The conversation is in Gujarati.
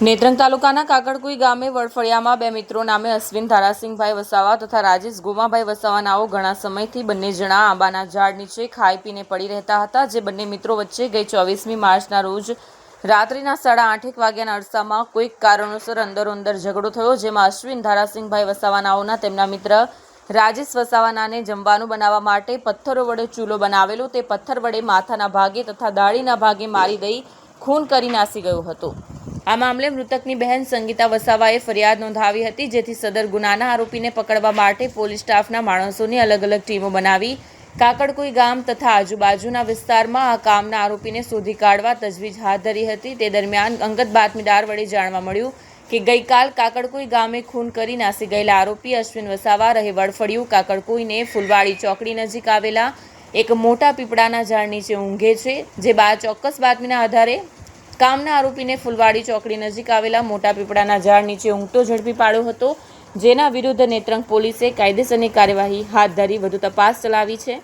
નેત્રંગ તાલુકાના કાકડકુઈ ગામે વડફળિયામાં બે મિત્રો નામે અશ્વિન ધારાસિંહભાઈ વસાવા તથા રાજેશ ગોમાભાઈ વસાવા નાઓ ઘણા સમયથી બંને જણા આંબાના ઝાડ નીચે ખાઈ પીને પડી રહેતા હતા, જે બંને મિત્રો વચ્ચે ગઈ ચોવીસમી માર્ચના રોજ રાત્રિના સાડા આઠેક વાગ્યાના અરસામાં કોઈક કારણોસર અંદરોઅંદર ઝઘડો થયો, જેમાં અશ્વિન ધારાસિંહભાઈ વસાવાનાઓના તેમના મિત્ર રાજેશ વસાવાનાને જમવાનું બનાવવા માટે પથ્થરો વડે ચૂલો બનાવેલો, તે પથ્થર વડે માથાના ભાગે તથા દાઢીના ભાગે મારી દઈ ખૂન કરી નાસી ગયો હતો. આ મામલે મૃતકની બહેન સંગીતા વસાવાએ ફરિયાદ નોંધાવી હતી, જેથી સદર ગુનાના આરોપીને પકડવા માટે પોલીસ સ્ટાફના માણસોની અલગ અલગ ટીમો બનાવી, કાકડકુઈ ગામ તથા આજુબાજુના વિસ્તારમાં આ કામના આરોપીને શોધી કાઢવા તજવીજ હાથ ધરી હતી. તે દરમિયાન અંગત બાતમીદાર વડે જાણવા મળ્યું કે ગઈકાલ કાકડકુઈ ગામે ખૂન કરી નાસી ગયેલા આરોપી અશ્વિન વસાવા રહે વડફળિયું કાકડકુઈને ફૂલવાડી ચોકડી નજીક આવેલા એક મોટા પીપળાના ઝાડ નીચે ઊંઘે છે, જે બા ચોક્કસ બાતમીના આધારે કામના આરોપીને ફુલવાડી ચોકડી નજીક આવેલા મોટા પીપળાના ઝાડ નીચે ઊંઘતો ઝડપી પાડ્યો હતો, જેના વિરુદ્ધ નેત્રંગ પોલીસે કાયદેસરની કાર્યવાહી હાથ ધરી વધુ તપાસ ચલાવી છે.